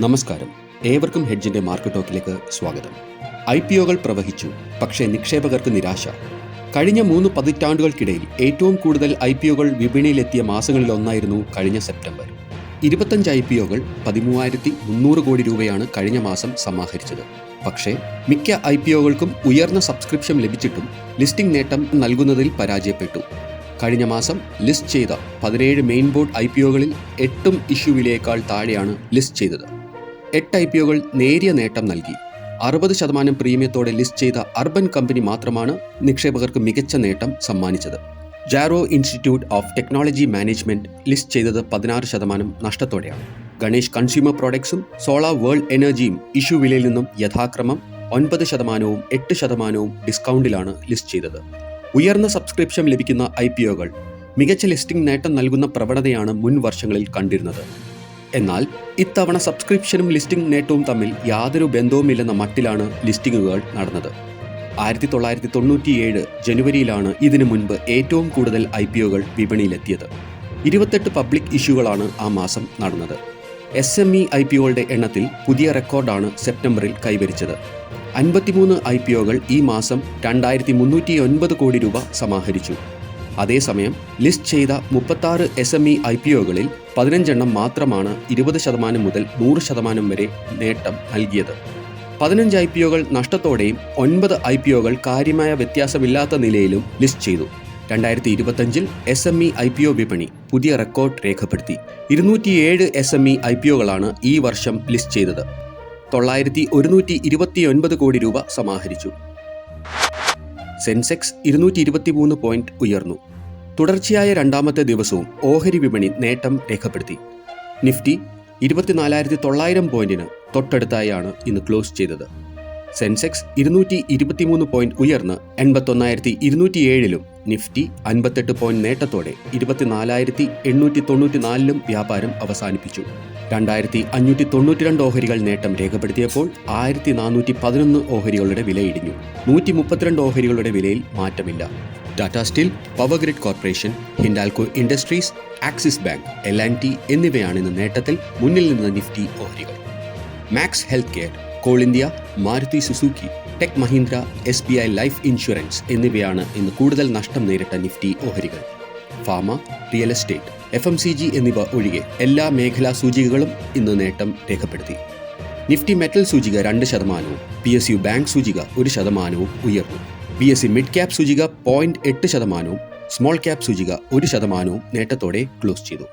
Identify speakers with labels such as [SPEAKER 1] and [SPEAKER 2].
[SPEAKER 1] നമസ്കാരം. ഏവർക്കും ഹെഡ്ജിന്റെ മാർക്കറ്റ് ടോക്കിലേക്ക് സ്വാഗതം. ഐ പി ഒകൾ പ്രവഹിച്ചു പക്ഷേ നിക്ഷേപകർക്ക് നിരാശ. കഴിഞ്ഞ മൂന്ന് പതിറ്റാണ്ടുകൾക്കിടയിൽ ഏറ്റവും കൂടുതൽ ഐ പി ഒകൾ വിപണിയിലെത്തിയ മാസങ്ങളിലൊന്നായിരുന്നു കഴിഞ്ഞ സെപ്റ്റംബർ. ഇരുപത്തഞ്ച് ഐ പി ഒകൾ പതിമൂവായിരത്തി മുന്നൂറ് കോടി രൂപയാണ് കഴിഞ്ഞ മാസം സമാഹരിച്ചത്. പക്ഷേ മിക്ക ഐ പി ഒകൾക്കും ഉയർന്ന സബ്സ്ക്രിപ്ഷൻ ലഭിച്ചിട്ടും ലിസ്റ്റിംഗ് നേട്ടം നൽകുന്നതിൽ പരാജയപ്പെട്ടു. കഴിഞ്ഞ മാസം ലിസ്റ്റ് ചെയ്ത പതിനേഴ് മെയിൻ ബോർഡ് ഐ പി ഒകളിൽ എട്ടും ഇഷ്യൂ വിലയേക്കാൾ താഴെയാണ് ലിസ്റ്റ് ചെയ്തത്. എട്ട് ഐ പി ഒകൾ നേരിയ നേട്ടം നൽകി. അറുപത് ശതമാനം പ്രീമിയത്തോടെ ലിസ്റ്റ് ചെയ്ത അർബൻ കമ്പനി മാത്രമാണ് നിക്ഷേപകർക്ക് മികച്ച നേട്ടം സമ്മാനിച്ചത്. Jaro institute of technology management list ചെയ്തത് പതിനാറ് ശതമാനം നഷ്ടത്തോടെയാണ്. ഗണേഷ് കൺസ്യൂമർ പ്രോഡക്ട്സും സോളാർ വേൾഡ് എനർജിയും ഇഷ്യൂ വിലയിൽ നിന്നും യഥാക്രമം ഒൻപത് ശതമാനവും എട്ട് ശതമാനവും ഡിസ്കൗണ്ടിലാണ് ലിസ്റ്റ് ചെയ്തത്. ഉയർന്ന സബ്സ്ക്രിപ്ഷൻ ലഭിക്കുന്ന ഐ മികച്ച ലിസ്റ്റിംഗ് നേട്ടം നൽകുന്ന പ്രവണതയാണ് മുൻ വർഷങ്ങളിൽ കണ്ടിരുന്നത്. എന്നാൽ ഇത്തവണ സബ്സ്ക്രിപ്ഷനും ലിസ്റ്റിംഗ് നേട്ടവും തമ്മിൽ യാതൊരു ബന്ധവുമില്ലെന്ന മട്ടിലാണ് ലിസ്റ്റിംഗുകൾ നടന്നത്. ആയിരത്തി തൊള്ളായിരത്തി തൊണ്ണൂറ്റിയേഴ് ജനുവരിയിലാണ് ഇതിനു മുൻപ് ഏറ്റവും കൂടുതൽ ഐ പി ഒകൾ വിപണിയിലെത്തിയത്. ഇരുപത്തെട്ട് പബ്ലിക് ഇഷ്യൂകളാണ് ആ മാസം നടന്നത്. S M E I P ഒകളുടെ എണ്ണത്തിൽ പുതിയ റെക്കോർഡാണ് സെപ്റ്റംബറിൽ കൈവരിച്ചത്. അൻപത്തിമൂന്ന് ഐ പി ഒകൾ ഈ മാസം രണ്ടായിരത്തി മുന്നൂറ്റി ഒൻപത് കോടി രൂപ സമാഹരിച്ചു. അതേസമയം ലിസ്റ്റ് ചെയ്ത മുപ്പത്താറ് S M E I P ഒകളിൽ പതിനഞ്ചെണ്ണം മാത്രമാണ് ഇരുപത് ശതമാനം മുതൽ നൂറ് ശതമാനം വരെ നേട്ടം നൽകിയത്. പതിനഞ്ച് ഐ പി ഒകൾ നഷ്ടത്തോടെയും ഒൻപത് ഐ പി ഒകൾ കാര്യമായ വ്യത്യാസമില്ലാത്ത നിലയിലും ലിസ്റ്റ് ചെയ്തു. രണ്ടായിരത്തി ഇരുപത്തഞ്ചിൽ S M E I P O വിപണി പുതിയ റെക്കോർഡ് രേഖപ്പെടുത്തി. ഇരുന്നൂറ്റിയേഴ് S M E I P ഒകളാണ് ഈ വർഷം ലിസ്റ്റ് ചെയ്തത്. തൊള്ളായിരത്തി ഒരുന്നൂറ്റി ഇരുപത്തിയൊൻപത് കോടി രൂപ സമാഹരിച്ചു. സെൻസെക്സ് ഇരുന്നൂറ്റി ഇരുപത്തിമൂന്ന് പോയിന്റ് ഉയർന്നു. തുടർച്ചയായ രണ്ടാമത്തെ ദിവസവും ഓഹരി വിപണി നേട്ടം രേഖപ്പെടുത്തി. നിഫ്റ്റി ഇരുപത്തിനാലായിരത്തി തൊള്ളായിരം പോയിന്റിന് തൊട്ടടുത്തായാണ് ഇന്ന് ക്ലോസ് ചെയ്തത്. സെൻസെക്സ് ഇരുന്നൂറ്റി ഇരുപത്തിമൂന്ന് പോയിന്റ് ഉയർന്ന് എൺപത്തൊന്നായിരത്തി ഇരുന്നൂറ്റി ഏഴിലും നിഫ്റ്റി അൻപത്തെട്ട് പോയിന്റ് നേട്ടത്തോടെ ഇരുപത്തിനാലായിരത്തി എണ്ണൂറ്റി തൊണ്ണൂറ്റിനാലിലും വ്യാപാരം അവസാനിപ്പിച്ചു. രണ്ടായിരത്തി അഞ്ഞൂറ്റി തൊണ്ണൂറ്റിരണ്ട് ഓഹരികൾ നേട്ടം രേഖപ്പെടുത്തിയപ്പോൾ ആയിരത്തി നാനൂറ്റി പതിനൊന്ന് ഓഹരികളുടെ വില ഇടിഞ്ഞു നൂറ്റി മുപ്പത്തിരണ്ട് ഓഹരികളുടെ വിലയിൽ മാറ്റമില്ല. Tata steel power grid corporation Hindalco industries Axis bank L and T എന്നിവയാണ് ഇന്ന് നേട്ടത്തിൽ മുന്നിൽ നിന്ന് നിഫ്റ്റി ഓഹരികൾ. Max health care coal India Maruti Suzuki tech Mahindra S B I life insurance എന്നിവയാണ് ഇന്ന് കൂടുതൽ നഷ്ടം നേരിട്ട നിഫ്റ്റി ഓഹരികൾ. Pharma real estate F M C G എന്നിവ ഒഴികെ എല്ലാ മേഖലാ സൂചികകളും ഇന്ന് നേട്ടം രേഖപ്പെടുത്തി. നിഫ്റ്റി മെറ്റൽ സൂചിക രണ്ട് ശതമാനവും പി എസ് യു ബാങ്ക് സൂചിക ഒരു ശതമാനവും ഉയർന്നു. B S C mid cap സൂചിക പോയിന്റ് എട്ട് ശതമാനവും സ്മോൾ ക്യാപ് സൂചിക ഒരു ശതമാനവും നേട്ടത്തോടെ ക്ലോസ് ചെയ്തു.